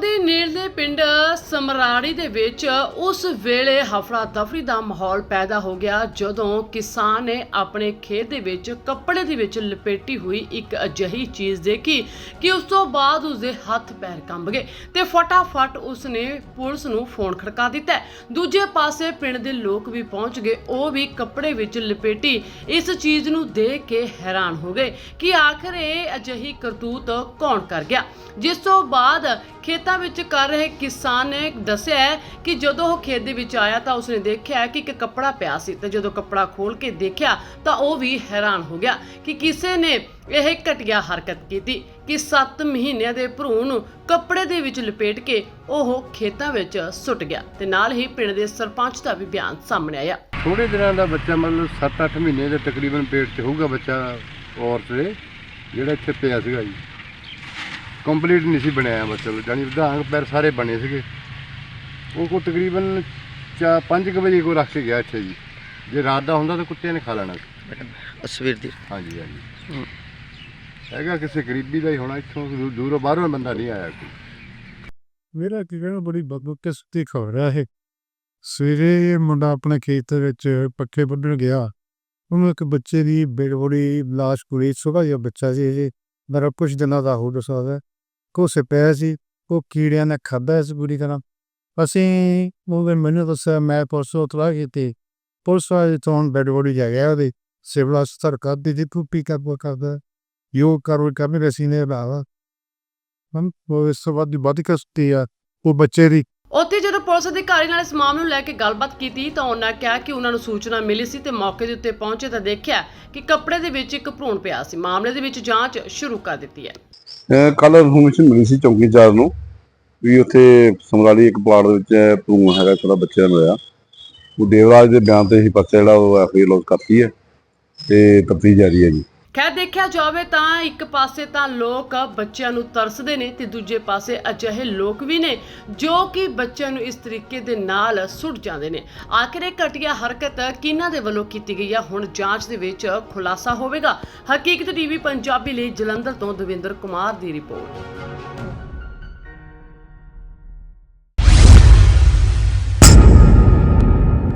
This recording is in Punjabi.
ਦੇ ਨੇੜਲੇ ਪਿੰਡ ਸਮਰਾੜੀ ਦੇ ਵਿੱਚ ਉਸ ਵੇਲੇ ਹਫੜਾ ਦਫੜੀ ਦਾ ਮਾਹੌਲ ਪੈਦਾ ਹੋ ਗਿਆ, ਜਦੋਂ ਕਿਸਾਨ ਨੇ ਆਪਣੇ ਖੇਤ ਦੇ ਵਿੱਚ ਕੱਪੜੇ ਦੇ ਵਿੱਚ ਲਪੇਟੀ ਹੋਈ ਇੱਕ ਅਜਿਹੀ ਚੀਜ਼ ਦੇਖੀ ਕਿ ਉਸ ਤੋਂ ਬਾਅਦ ਉਸਦੇ ਹੱਥ ਪੈਰ ਕੰਬ ਗਏ ਤੇ ਫਟਾਫਟ ਉਸਨੇ ਪੁਲਿਸ ਨੂੰ ਫੋਨ ਖੜਕਾ ਦਿੱਤਾ। ਦੂਜੇ ਪਾਸੇ ਪਿੰਡ ਦੇ ਲੋਕ ਵੀ ਪਹੁੰਚ ਗਏ। ਉਹ ਵੀ ਕੱਪੜੇ ਵਿੱਚ ਲਪੇਟੀ ਇਸ ਚੀਜ਼ ਨੂੰ ਦੇਖ ਕੇ ਹੈਰਾਨ ਹੋ ਗਏ ਕਿ ਆਖਰ ਇਹ ਅਜਿਹੀ ਕਰਤੂਤ ਕੌਣ ਕਰ ਗਿਆ? ਜਿਸ ਤੋਂ ਬਾਅਦ ਖੇਤਾਂ ਵਿੱਚ ਕਰ ਰਹੇ ਕਿਸਾਨ ਨੇ ਦੱਸਿਆ ਹੈ ਕਿ ਜਦੋਂ ਉਹ ਖੇਤ ਦੇ ਵਿੱਚ ਆਇਆ ਤਾਂ ਉਸਨੇ ਦੇਖਿਆ ਕਿ ਇੱਕ ਕੱਪੜਾ ਪਿਆ ਸੀ ਤੇ ਜਦੋਂ ਕੱਪੜਾ ਖੋਲ ਕੇ ਦੇਖਿਆ ਤਾਂ ਉਹ ਵੀ ਹੈਰਾਨ ਹੋ ਗਿਆ ਕਿ ਕਿਸੇ ਨੇ ਇਹ ਘਟੀਆ ਹਰਕਤ ਕੀਤੀ ਕਿ 7 ਮਹੀਨਿਆਂ ਦੇ ਭਰੂਣ ਨੂੰ ਕੱਪੜੇ ਦੇ ਵਿੱਚ ਲਪੇਟ ਕੇ ਉਹ ਖੇਤਾਂ ਵਿੱਚ ਸੁੱਟ ਗਿਆ ਤੇ ਨਾਲ ਹੀ ਪਿੰਡ ਦੇ ਸਰਪੰਚ ਦਾ ਵੀ ਬਿਆਨ ਸਾਹਮਣੇ ਆਇਆ। ਥੋੜੇ ਦਿਨਾਂ ਦਾ ਬੱਚਾ ਮਤਲਬ 7-8 ਮਹੀਨੇ ਦੇ ਤਕਰੀਬਨ ਪੇਟ 'ਚ ਹੋਊਗਾ ਬੱਚਾ ਔਰਤ ਦੇ, ਜਿਹੜਾ ਇੱਥੇ ਪਿਆ ਸੀਗਾ ਜੀ। ਕੰਪਲੀਟ ਨਹੀਂ ਸੀ ਬਣਿਆ ਮਤਲਬ ਜਾਨੀ ਵਿਧਾਨ ਪੈਰ ਸਾਰੇ ਬਣੇ ਸੀਗੇ। ਉਹ ਕੋ ਤਕਰੀਬਨ ਚਾ 5 ਵਜੇ ਕੋ ਰੱਖ ਕੇ ਗਿਆ ਇੱਥੇ ਜੀ। ਜੇ ਰਾਤ ਦਾ ਹੁੰਦਾ ਤਾਂ ਕੁੱਤਿਆਂ ਨੇ ਖਾ ਲੈਣਾ ਸੀ। ਸਵੇਰ ਦੀ। ਹਾਂਜੀ ਹਾਂਜੀ। ਹੈਗਾ ਕਿਸੇ ਗਰੀਬੀ ਦਾ ਹੀ ਹੋਣਾ ਇੱਥੋਂ ਦੂਰੋਂ ਬਾਹਰੋਂ ਬੰਦਾ ਨਹੀਂ ਆਇਆ ਕੋਈ। ਮੇਰਾ ਕੀ ਕਹਿਣਾ ਬੜੀ ਬਦਕਿਸਮਤੀ ਖਬਰ ਹੈ ਇਹ। ਸਵੇਰੇ ਇਹ ਮੁੰਡਾ ਆਪਣੇ ਖੇਤ ਵਿੱਚ ਪੱਕੇ ਵੱਢਣ ਗਿਆ। ਉਹਨੂੰ ਇੱਕ ਬੱਚੇ ਦੀ ਬੇੜੀ ਲਾਸ਼ ਪੂਰੀ ਸੁਭਾ ਜਿਹਾ ਬੱਚਾ ਸੀ ਇਹ। ਮੇਰਾ ਕੁਝ ਦਿਨਾਂ ਦਾ ਹੋ ਸਕਦਾ। ਕੋਸੇ ਪਿਆ ਸੀ, ਉਹ ਕੀੜਿਆਂ ਨੇ ਖਾਧਾ ਸੀ ਪੂਰੀ ਤਰ੍ਹਾਂ। ਅਸੀਂ ਉਹਨੇ ਮੈਨੂੰ ਦੱਸਿਆ, ਮੈਂ ਪਰਸੋਂ ਉਤਰਾ ਕੀਤੀ। ਪੁਲਿਸ ਵਾਲੇ ਤੋਂ ਬੈਡ ਬੋਡੀ ਜਾ ਗਿਆ ਉਹਦੇ। ਸਿਵਲ ਹਸਪਤਾਲ ਕਰਦੀ ਦਿੱਤੀ ਤੂੰ ਪਿਕ ਅਪ ਕਰਦਾ। ਯੋਗ ਕਰੋ ਕਰ ਮੇਰੇ ਬਾਵਾ ਹਮ, ਉਹ ਇਸ ਤੋਂ ਬਾਅਦ ਦੀ ਬਾਦੀ ਕਸਤੀ ਆ, ਉਹ ਬੱਚੇ ਦੀ ਉੱਥੇ ਜਦੋਂ ਪੁਲਿਸ ਅਧਿਕਾਰੀ ਨਾਲ ਇਸ ਮਾਮਲੇ ਨੂੰ ਲੈ ਕੇ ਗੱਲਬਾਤ ਕੀਤੀ ਤਾਂ ਉਹਨਾਂ ਕਿਹਾ ਕਿ ਉਹਨਾਂ ਨੂੰ ਸੂਚਨਾ ਮਿਲੀ ਸੀ ਤੇ ਮੌਕੇ ਦੇ ਉੱਤੇ ਪਹੁੰਚੇ ਤਾਂ ਦੇਖਿਆ ਕਿ ਕੱਪੜੇ ਦੇ ਵਿੱਚ ਇੱਕ ਭਰੂਣ ਪਿਆ ਸੀ। ਮਾਮਲੇ ਦੇ ਵਿੱਚ ਜਾਂਚ ਸ਼ੁਰੂ ਕਰ ਦਿੱਤੀ ਹੈ। ਕੱਲ ਇਨਫੋਰਮੇਸ਼ਨ ਮਿਲੀ ਸੀ ਚੌਂਕੀ ਇੰਚਾਰਜ ਨੂੰ ਵੀ ਉੱਥੇ ਸਮਰਾਲੀ ਇੱਕ ਪਲਾਟ ਦੇ ਵਿੱਚ ਭਰੂਣ ਹੈਗਾ ਥੋੜਾ ਬੱਚੇ ਦਾ ਮਿਲਿਆ ਉਹ ਦੇਵਰਾਜ ਦੇ ਬਿਆਨ ਤੇ ਹੀ ਪਰਚਾ ਜਿਹੜਾ ਉਹ ਐਫਆਈਆਰ ਲੌਂਚ ਕਰਤੀ ਹੈ ਤੇ ਤਫਤੀਸ਼ ਜਾਰੀ ਹੈ ਜੀ। ਖੈਰ ਦੇਖਿਆ ਜਾਵੇ ਤਾਂ ਇੱਕ ਪਾਸੇ ਤਾਂ ਲੋਕ ਬੱਚਿਆਂ ਨੂੰ ਤਰਸਦੇ ਨੇ ਤੇ ਦੂਜੇ ਪਾਸੇ ਅਜਿਹੇ ਲੋਕ ਵੀ ਨੇ ਜੋ ਕਿ ਬੱਚਿਆਂ ਨੂੰ ਇਸ ਤਰੀਕੇ ਦੇ ਨਾਲ ਸੁੱਟ ਜਾਂਦੇ ਨੇ। ਆਖਿਰ ਇਹ ਘਟੀਆ ਹਰਕਤ ਕਿਹਨਾਂ ਦੇ ਵੱਲੋਂ ਕੀਤੀ ਗਈ ਹੈ ਹੁਣ ਜਾਂਚ ਦੇ ਵਿੱਚ ਖੁਲਾਸਾ ਹੋਵੇਗਾ। ਹਕੀਕਤ ਟੀਵੀ ਪੰਜਾਬੀ ਲਈ ਜਲੰਧਰ ਤੋਂ ਦਵਿੰਦਰ ਕੁਮਾਰ ਦੀ ਰਿਪੋਰਟ।